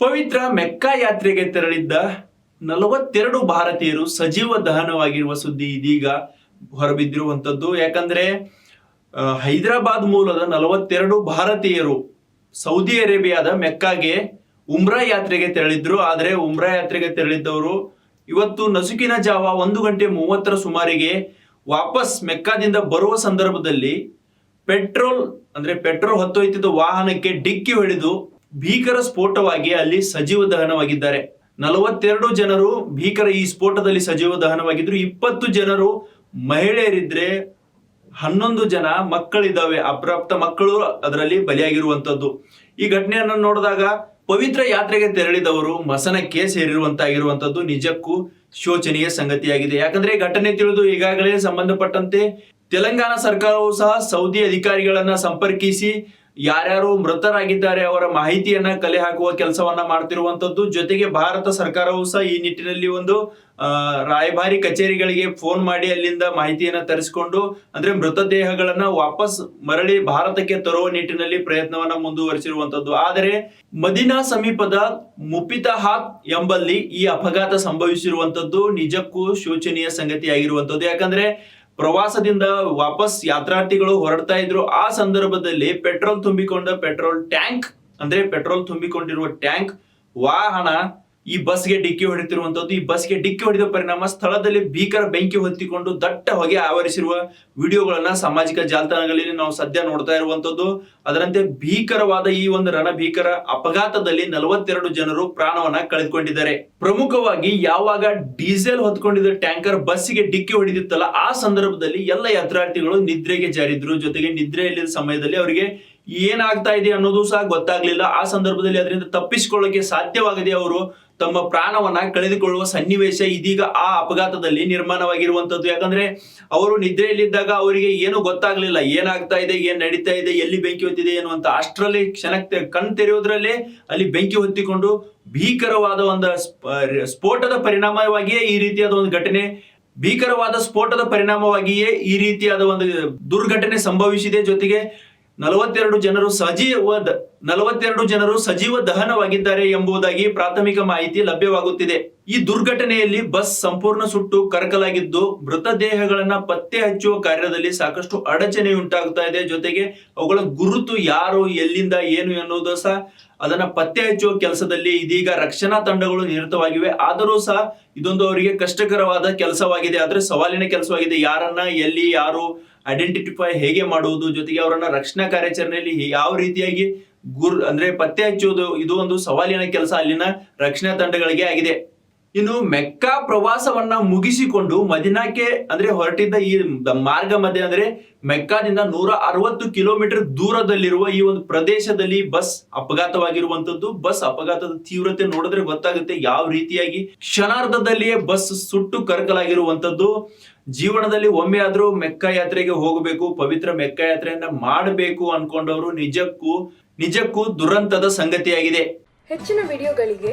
ಪವಿತ್ರ Mecca ಯಾತ್ರೆಗೆ ತೆರಳಿದ್ದ ನಲವತ್ತೆರಡು ಭಾರತೀಯರು ಸಜೀವ ದಹನವಾಗಿರುವ ಸುದ್ದಿ ಇದೀಗ ಹೊರಬಿದ್ದಿರುವಂತದ್ದು ಯಾಕಂದ್ರೆ ಹೈದರಾಬಾದ್ ಮೂಲದ ನಲವತ್ತೆರಡು ಭಾರತೀಯರು ಸೌದಿ ಅರೇಬಿಯಾದ ಮೆಕ್ಕಾಗೆ ಉಮ್ರಾ ಯಾತ್ರೆಗೆ ತೆರಳಿದ್ರು. ಆದರೆ ಉಮ್ರಾ ಯಾತ್ರೆಗೆ ತೆರಳಿದ್ದವರು ಇವತ್ತು ನಸುಕಿನ ಜಾವ ಒಂದು ಗಂಟೆ ಮೂವತ್ತರ ಸುಮಾರಿಗೆ ವಾಪಸ್ ಮೆಕ್ಕಾದಿಂದ ಬರುವ ಸಂದರ್ಭದಲ್ಲಿ ಪೆಟ್ರೋಲ್, ಅಂದ್ರೆ ಪೆಟ್ರೋಲ್ ಹೊತ್ತೊಯ್ತಿದ್ದ ವಾಹನಕ್ಕೆ ಡಿಕ್ಕಿ ಹೊಡೆದು ಭೀಕರ ಸ್ಫೋಟವಾಗಿ ಅಲ್ಲಿ ಸಜೀವ ದಹನವಾಗಿದ್ದಾರೆ. ನಲವತ್ತೆರಡು ಜನರು ಭೀಕರ ಈ ಸ್ಫೋಟದಲ್ಲಿ ಸಜೀವ ದಹನವಾಗಿದ್ರು ಇಪ್ಪತ್ತು ಜನರು ಮಹಿಳೆಯರಿದ್ರೆ ಹನ್ನೊಂದು ಜನ ಮಕ್ಕಳಿದ್ದಾವೆ. ಅಪ್ರಾಪ್ತ ಮಕ್ಕಳು ಅದರಲ್ಲಿ ಬಲಿಯಾಗಿರುವಂತದ್ದು ಈ ಘಟನೆಯನ್ನು ನೋಡಿದಾಗ ಪವಿತ್ರ ಯಾತ್ರೆಗೆ ತೆರಳಿದವರು ಮಸನಕ್ಕೆ ಸೇರಿರುವಂತಾಗಿರುವಂತದ್ದು ನಿಜಕ್ಕೂ ಶೋಚನೀಯ ಸಂಗತಿಯಾಗಿದೆ. ಯಾಕಂದ್ರೆ ಘಟನೆ ತಿಳಿದು ಈಗಾಗಲೇ ಸಂಬಂಧಪಟ್ಟಂತೆ ತೆಲಂಗಾಣ ಸರ್ಕಾರವು ಸಹ ಸೌದಿ ಅಧಿಕಾರಿಗಳನ್ನ ಸಂಪರ್ಕಿಸಿ ಯಾರ್ಯಾರು ಮೃತರಾಗಿದ್ದಾರೆ ಅವರ ಮಾಹಿತಿಯನ್ನ ಕಲೆ ಹಾಕುವ ಕೆಲಸವನ್ನ ಮಾಡ್ತಿರುವಂತದ್ದು. ಜೊತೆಗೆ ಭಾರತ ಸರ್ಕಾರವು ಸಹ ಈ ನಿಟ್ಟಿನಲ್ಲಿ ಒಂದು ರಾಯಭಾರಿ ಕಚೇರಿಗಳಿಗೆ ಫೋನ್ ಮಾಡಿ ಅಲ್ಲಿಂದ ಮಾಹಿತಿಯನ್ನ ತರಿಸಿಕೊಂಡು, ಅಂದ್ರೆ ಮೃತದೇಹಗಳನ್ನ ವಾಪಸ್ ಮರಳಿ ಭಾರತಕ್ಕೆ ತರುವ ನಿಟ್ಟಿನಲ್ಲಿ ಪ್ರಯತ್ನವನ್ನ ಮುಂದುವರಿಸಿರುವಂತದ್ದು. ಆದರೆ ಮದಿನಾ ಸಮೀಪದ ಮುಪಿತಹಾತ್ ಎಂಬಲ್ಲಿ ಈ ಅಪಘಾತ ಸಂಭವಿಸಿರುವಂತದ್ದು ನಿಜಕ್ಕೂ ಶೋಚನೀಯ ಸಂಗತಿಯಾಗಿರುವಂತದ್ದು. ಯಾಕಂದ್ರೆ ಪ್ರವಾಸದಿಂದ ವಾಪಸ್ ಯಾತ್ರಾರ್ಥಿಗಳು ಹೊರಡ್ತಾ ಇದ್ರು. ಆ ಸಂದರ್ಭದಲ್ಲಿ ಪೆಟ್ರೋಲ್ ತುಂಬಿಕೊಂಡ ಪೆಟ್ರೋಲ್ ಟ್ಯಾಂಕ್, ಅಂದ್ರೆ ಪೆಟ್ರೋಲ್ ತುಂಬಿಕೊಂಡಿರುವ ಟ್ಯಾಂಕ್, ವಾಹನ ಈ ಬಸ್ಗೆ ಡಿಕ್ಕಿ ಹೊಡೆತಿರುವಂತದ್ದು ಈ ಬಸ್ಗೆ ಡಿಕ್ಕಿ ಹೊಡೆದ ಪರಿಣಾಮ ಸ್ಥಳದಲ್ಲಿ ಭೀಕರ ಬೆಂಕಿ ಹೊತ್ತಿಕೊಂಡು ದಟ್ಟ ಹೊಗೆ ಆವರಿಸಿರುವ ವಿಡಿಯೋಗಳನ್ನ ಸಾಮಾಜಿಕ ಜಾಲತಾಣಗಳಲ್ಲಿ ನಾವು ಸದ್ಯ ನೋಡ್ತಾ ಇರುವಂತದ್ದು. ಅದರಂತೆ ಭೀಕರವಾದ ಈ ಒಂದು ರಣಭೀಕರ ಅಪಘಾತದಲ್ಲಿ ನಲವತ್ತೆರಡು ಜನರು ಪ್ರಾಣವನ್ನ ಕಳೆದುಕೊಂಡಿದ್ದಾರೆ. ಪ್ರಮುಖವಾಗಿ ಯಾವಾಗ ಡೀಸೆಲ್ ಹೊತ್ಕೊಂಡಿದ್ದ ಟ್ಯಾಂಕರ್ ಬಸ್ಸಿಗೆ ಡಿಕ್ಕಿ ಹೊಡೆದಿತ್ತಲ್ಲ, ಆ ಸಂದರ್ಭದಲ್ಲಿ ಎಲ್ಲ ಯಾತ್ರಾರ್ಥಿಗಳು ನಿದ್ರೆಗೆ ಜಾರಿದ್ರು. ಜೊತೆಗೆ ನಿದ್ರೆಯಲ್ಲಿದ್ದ ಸಮಯದಲ್ಲಿ ಅವರಿಗೆ ಏನಾಗ್ತಾ ಇದೆ ಅನ್ನೋದು ಸಹ ಗೊತ್ತಾಗ್ಲಿಲ್ಲ. ಆ ಸಂದರ್ಭದಲ್ಲಿ ಅದರಿಂದ ತಪ್ಪಿಸಿಕೊಳ್ಳಕ್ಕೆ ಸಾಧ್ಯವಾಗದೆ ಅವರು ತಮ್ಮ ಪ್ರಾಣವನ್ನ ಕಳೆದುಕೊಳ್ಳುವ ಸನ್ನಿವೇಶ ಇದೀಗ ಆ ಅಪಘಾತದಲ್ಲಿ ನಿರ್ಮಾಣವಾಗಿರುವಂತದ್ದು ಯಾಕಂದ್ರೆ ಅವರು ನಿದ್ರೆಯಲ್ಲಿದ್ದಾಗ ಅವರಿಗೆ ಏನು ಗೊತ್ತಾಗ್ಲಿಲ್ಲ. ಏನಾಗ್ತಾ ಇದೆ, ಏನ್ ನಡೀತಾ ಇದೆ, ಎಲ್ಲಿ ಬೆಂಕಿ ಹೊತ್ತಿದೆ ಅನ್ನುವಂತ ಅಷ್ಟರಲ್ಲಿ ಕ್ಷಣಕ್ಕೆ ಕಣ್ ತೆರೆಯೋದ್ರಲ್ಲೇ ಅಲ್ಲಿ ಬೆಂಕಿ ಹೊತ್ತಿಕೊಂಡು ಭೀಕರವಾದ ಒಂದು ಸ್ಫೋಟದ ಪರಿಣಾಮವಾಗಿಯೇ ಈ ರೀತಿಯಾದ ಒಂದು ಘಟನೆ, ಭೀಕರವಾದ ಸ್ಫೋಟದ ಪರಿಣಾಮವಾಗಿಯೇ ಈ ರೀತಿಯಾದ ಒಂದು ದುರ್ಘಟನೆ ಸಂಭವಿಸಿದೆ. ಜೊತೆಗೆ ನಲವತ್ತೆರಡು ಜನರು ಸಜೀವ ನಲವತ್ತೆರಡು ಜನರು ಸಜೀವ ದಹನವಾಗಿದ್ದಾರೆ ಎಂಬುದಾಗಿ ಪ್ರಾಥಮಿಕ ಮಾಹಿತಿ ಲಭ್ಯವಾಗುತ್ತಿದೆ. ಈ ದುರ್ಘಟನೆಯಲ್ಲಿ ಬಸ್ ಸಂಪೂರ್ಣ ಸುಟ್ಟು ಕರಕಲಾಗಿದ್ದು ಮೃತದೇಹಗಳನ್ನ ಪತ್ತೆ ಹಚ್ಚುವ ಕಾರ್ಯದಲ್ಲಿ ಸಾಕಷ್ಟು ಅಡಚಣೆ ಉಂಟಾಗ್ತಾ ಇದೆ. ಜೊತೆಗೆ ಅವುಗಳ ಗುರುತು ಯಾರು, ಎಲ್ಲಿಂದ, ಏನು ಎನ್ನುವುದು ಸಹ ಅದನ್ನ ಪತ್ತೆ ಹಚ್ಚುವ ಕೆಲಸದಲ್ಲಿ ಇದೀಗ ರಕ್ಷಣಾ ತಂಡಗಳು ನಿರತವಾಗಿವೆ. ಆದರೂ ಸಹ ಇದೊಂದು ಅವರಿಗೆ ಕಷ್ಟಕರವಾದ ಕೆಲಸವಾಗಿದೆ. ಆದ್ರೆ ಸವಾಲಿನ ಕೆಲಸವಾಗಿದೆ. ಯಾರನ್ನ, ಎಲ್ಲಿ, ಯಾರು ಐಡೆಂಟಿಫೈ ಹೇಗೆ ಮಾಡುವುದು, ಜೊತೆಗೆ ಅವರನ್ನ ರಕ್ಷಣಾ ಕಾರ್ಯಾಚರಣೆಯಲ್ಲಿ ಯಾವ ರೀತಿಯಾಗಿ ಗುರ್ ಅಂದ್ರೆ ಪತ್ತೆ ಹಚ್ಚುವುದು ಇದು ಒಂದು ಸವಾಲಿನ ಕೆಲಸ ಅಲ್ಲಿನ ರಕ್ಷಣಾ ತಂಡಗಳಿಗೆ ಆಗಿದೆ. ಇನ್ನು ಮೆಕ್ಕಾ ಪ್ರವಾಸವನ್ನ ಮುಗಿಸಿಕೊಂಡು ಮದಿನಾಕ್ಕೆ ಅಂದ್ರೆ ಹೊರಟಿದ್ದ ಈ ಮಾರ್ಗ ಮಧ್ಯೆ ಅಂದ್ರೆ ಮೆಕ್ಕಾದಿಂದ ನೂರ ಅರವತ್ತು ಕಿಲೋಮೀಟರ್ ದೂರದಲ್ಲಿರುವ ಈ ಒಂದು ಪ್ರದೇಶದಲ್ಲಿ ಬಸ್ ಅಪಘಾತವಾಗಿರುವಂತದ್ದು. ಬಸ್ ಅಪಘಾತದ ತೀವ್ರತೆ ನೋಡಿದ್ರೆ ಗೊತ್ತಾಗುತ್ತೆ ಯಾವ ರೀತಿಯಾಗಿ ಕ್ಷಣಾರ್ಧದಲ್ಲಿಯೇ ಬಸ್ ಸುಟ್ಟು ಕರಕಲಾಗಿರುವಂತದ್ದು. ಜೀವನದಲ್ಲಿ ಒಮ್ಮೆ ಆದ್ರೂ ಮೆಕ್ಕ ಯಾತ್ರೆಗೆ ಹೋಗಬೇಕು, ಪವಿತ್ರ ಮೆಕ್ಕ ಯಾತ್ರೆಯನ್ನ ಮಾಡಬೇಕು ಅನ್ಕೊಂಡವರು ನಿಜಕ್ಕೂ ನಿಜಕ್ಕೂ ದುರಂತದ ಸಂಗತಿಯಾಗಿದೆ. ಹೆಚ್ಚಿನ ವಿಡಿಯೋಗಳಿಗೆ